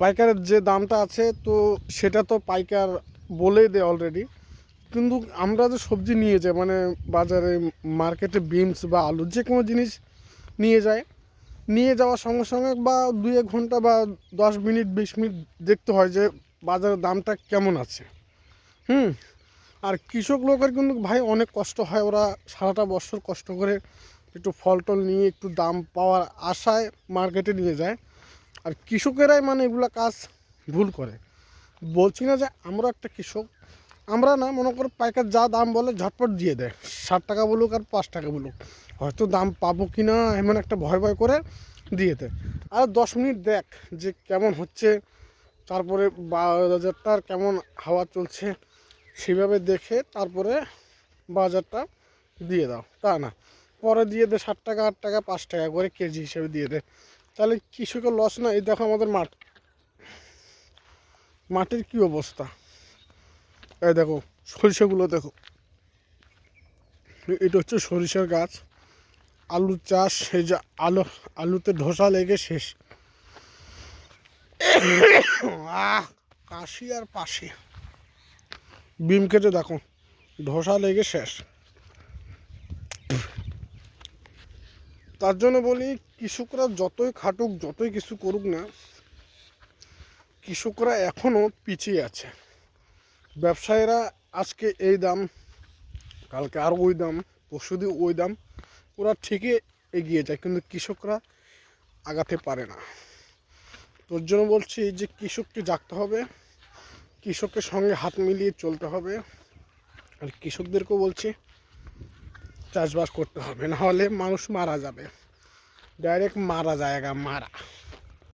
পাইকারের যে দামটা আছে, তো সেটা তো পাইকার বলেই দেয় অলরেডি কিন্তু আমরা যে সবজি নিয়ে যাই মানে বাজারে মার্কেটে বিনস বা আলু যে কোনো জিনিস নিয়ে যায় নিয়ে যাওয়ার সঙ্গে সঙ্গে বা দুই এক ঘণ্টা বা দশ মিনিট, বিশ মিনিট দেখতে হয় যে বাজারের দামটা কেমন আছে। হুম? আর কৃষক লোকের কিন্তু ভাই অনেক কষ্ট হয়, ওরা সারাটা বছর কষ্ট করে একটু ফল টল নিয়ে একটু দাম পাওয়ার আশায় মার্কেটে নিয়ে যায়। আর কৃষকেরাই মানে এগুলো কাজ ভুল করে। বলছি না যে আমরা একটা কৃষক, আমরা না মনে করো পাইকার যা দাম বলে ঝটপট দিয়ে দেয়। ষাট টাকা বলুক আর পাঁচ টাকা বলুক, হয়তো দাম পাবো কি না এমন একটা ভয় ভয় করে দিয়ে দেয়। আর দশ মিনিট দেখ যে কেমন হচ্ছে, তারপরে বাজারটার কেমন হাওয়া চলছে, সেভাবে দেখে তারপরে বাজারটা দিয়ে দাও। তা না, পরে দিয়ে দে ষাট টাকা, আট টাকা, পাঁচ টাকা করে কেজি হিসেবে দিয়ে দে। তাহলে কৃষকের লস না, এই দেখো আমাদের মাঠ। মাটির কি অবস্থা? এই দেখো, সরিষাগুলো দেখো। এটা হচ্ছে সরিষার গাছ। আলু চাষ, এই যে আলু, আলুতে ধসা লেগে শেষ। কাশি আর পাশি। বিম কেটে দেখো, ধসা লেগে শেষ। তার জন্য বলি, কৃষকরা যতই খাটুক, যতই কিছু করুক না, কৃষকরা এখনও পিছিয়ে আছে। ব্যবসায়ীরা আজকে এই দাম, কালকে আর ওই দাম পরশুদিন ওই দাম, ওরা ঠিকই এগিয়ে যায়, কিন্তু কৃষকরা আগাতে পারে না। তোর জন্য বলছি যে, কৃষককে জাগতে হবে, কৃষকের সঙ্গে হাত মিলিয়ে চলতে হবে। আর কৃষকদেরকেও বলছি চাষবাস করতে হবে নাহলে মানুষ মারা যাবে। ডাইরেক্ট মারা জায়গা মারা।